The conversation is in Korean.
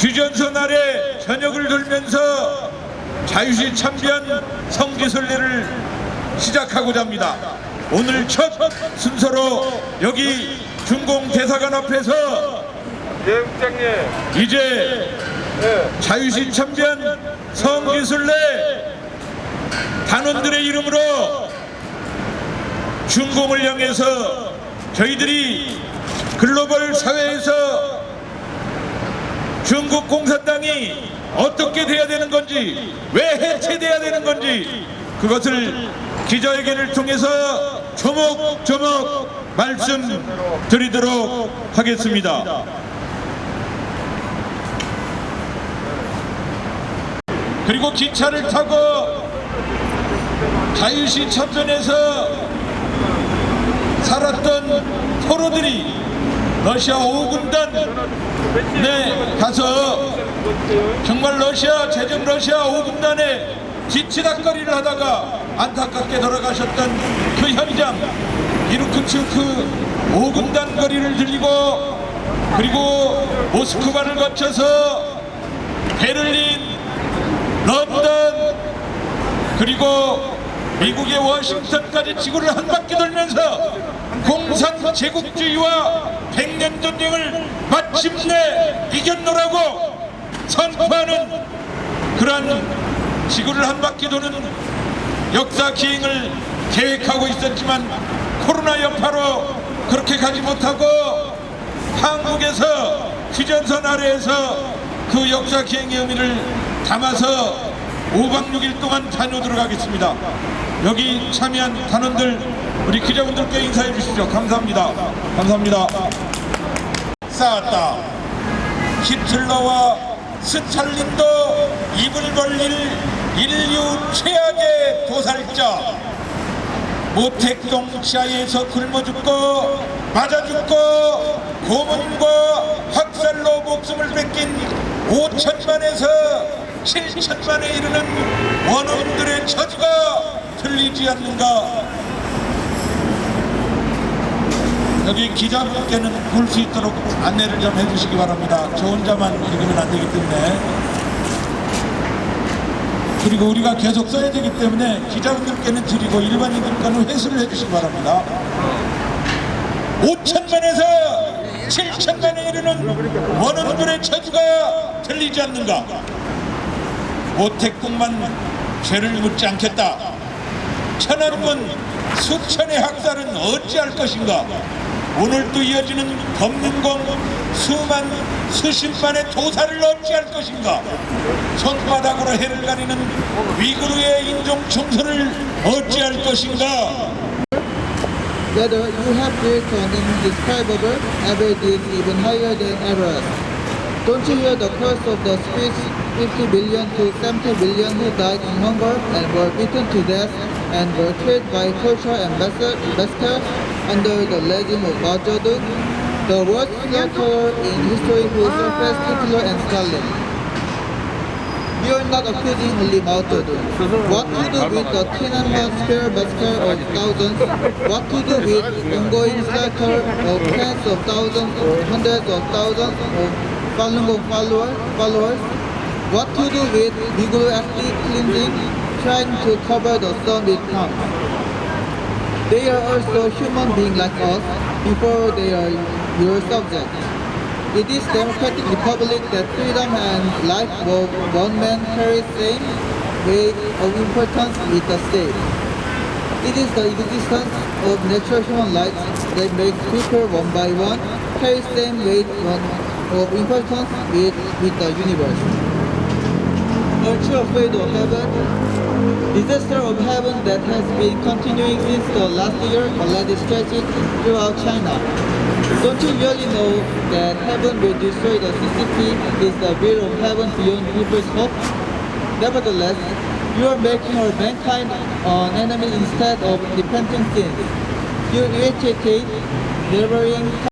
휴전선 아래 전역을 돌면서 자유시 참변 성지순례를 시작하고자 합니다. 오늘 첫 순서로 여기 중공 대사관 앞에서 예, 국장님. 이제 예. 자유시 참변 성지순례 단원들의 이름으로 중공을 향해서 저희들이 글로벌 사회에서 중국 공산당이 어떻게 돼야 되는 건지 왜 해체돼야 되는 건지 그것을 기자회견을 통해서 조목조목 말씀드리도록 하겠습니다. 그리고 기차를 타고 자유시 참전에서 살았던 포로들이 러시아 5군단. 네 가서 정말 러시아 제정 러시아 5군단의 뒤치다거리를 하다가 안타깝게 돌아가셨던 그 현장. 이루크츠크 5군단 거리를 들리고 그리고 모스크바를 거쳐서 베를린 런던 그리고 미국의 워싱턴까지 지구를 한 바퀴 돌면서 공산 제국주의와 백 년 전쟁을 마침내 이겼노라고 선포하는 그러한 지구를 한 바퀴 도는 역사 기행을 계획하고 있었지만 코로나 여파로 그렇게 가지 못하고 한국에서 휴전선 아래에서 그 역사 기행의 의미를 담아서 5박 6일 동안 다녀오도록 하겠습니다. 여기 참여한 단원들 우리 기자분들께 인사해 주시죠. 감사합니다. 감사합니다. 쌓았다. 히틀러와 스탈린도 입을 벌릴 인류 최악의 도살자 모택동 지하에서 굶어 죽고 맞아 죽고 고문과 학살로 목숨을 뺏긴 5천만에서 7천만에 이르는 원혼들의 처지가 들리지 않는가 여기 기자분께는 볼 수 있도록 안내를 좀 해주시기 바랍니다. 저 혼자만 읽으면 안 되기 때문에 그리고 우리가 계속 써야 되기 때문에 기자분들께는 드리고 일반인들께는 회수를 해주시기 바랍니다. 5천만에서 7천만에 이르는 원원들의 처지가 들리지 않는가? 모택국만 죄를 묻지 않겠다. 천하름은 수천의 학살은 어찌할 것인가? 오늘 또 이어지는 검문공 수만 수십만의 도사를 어찌할 것인가? 손바닥으로 해를 가리는 위구르의 인종 청소를 어찌할 것인가? Whether you have built an indescribable, ever deeds even higher than Everest. Don't you hear the curse of the speech 50 billion to 70 billion who died in hunger and were beaten to death and were killed by torture ambassador under the legend of Mao Zedong? The worst slaughterer in history who surpassed Hitler and Stalin. We are not accusing only Mao Zedong. What to do with the Tiananmen Square massacre of thousands? What to do with ongoing slaughter of tens of thousands or hundreds of thousands of Falun Gong follower, followers? What to do with ethnic cleansing, trying to cover the sun with crumbs? They are also human beings like us before they are your subjects. It is democratic republic that freedom and life of one man carry same weight of importance with the state. It is the existence of natural human rights that makes people one by one carry same weight of importance with, with the universe. Aren't you of heaven? Disaster of heaven that has been continuing since the last year already stretching throughout China. Don't you really know that heaven will destroy the city is the will of heaven beyond people's hope? Nevertheless, you are making our mankind an enemy instead of repenting sins. You irritate, neighboring